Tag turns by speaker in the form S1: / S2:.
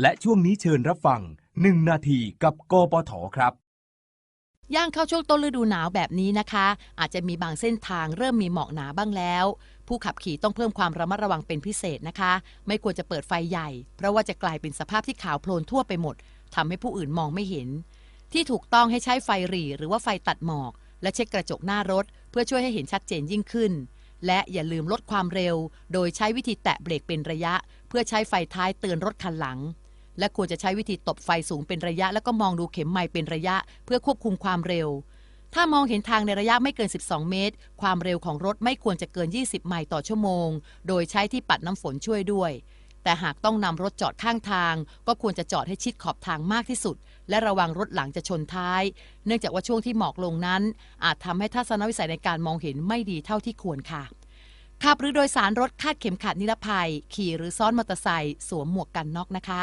S1: และช่วงนี้เชิญรับฟัง 1 นาทีกับกปทครับ
S2: ย่างเข้าช่วงต้นฤดูหนาวแบบนี้นะคะ อาจจะมีบางเส้นทางเริ่มมีหมอกหนาบ้างแล้ว ผู้ขับขี่ต้องเพิ่มความระมัดระวังเป็นพิเศษนะคะ ไม่ควรจะเปิดไฟใหญ่ เพราะว่าจะกลายเป็นสภาพที่ขาวโพลนทั่วไปหมดทำให้ผู้อื่นมองไม่เห็น ที่ถูกต้องให้ใช้ไฟหรี่ หรือว่าไฟตัดหมอก และเช็คกระจกหน้ารถ เพื่อช่วยให้เห็นชัดเจนยิ่งขึ้น และอย่าลืมลดความเร็ว โดยใช้วิธีแตะเบรกเป็นระยะ เพื่อใช้ไฟท้ายเตือนรถคันหลัง และควรจะใช้วิธีตบไฟสูงเป็นระยะ แล้วก็มองดูเข็มไม้เป็นระยะ เพื่อควบคุมความเร็ว ถ้ามองเห็นทางในระยะไม่เกิน 12 เมตร ความเร็วของรถไม่ควรจะเกิน 20 ไมล์ต่อชั่วโมง โดยใช้ที่ปัดน้ำฝนช่วยด้วย แต่หากต้องนำรถจอดข้างทาง ก็ควรจะจอดให้ชิดขอบทางมากที่สุด และระวังรถหลังจะชนท้าย เนื่องจากว่าช่วงที่หมอกลงนั้น อาจทำให้ทัศนวิสัยในการมองเห็นไม่ดีเท่าที่ควรค่ะขับหรือโดยสารรถคาดเข็มขัดนิรภัย ขี่หรือซ้อนมอเตอร์ไซค์สวมหมวกกันน็อกนะคะ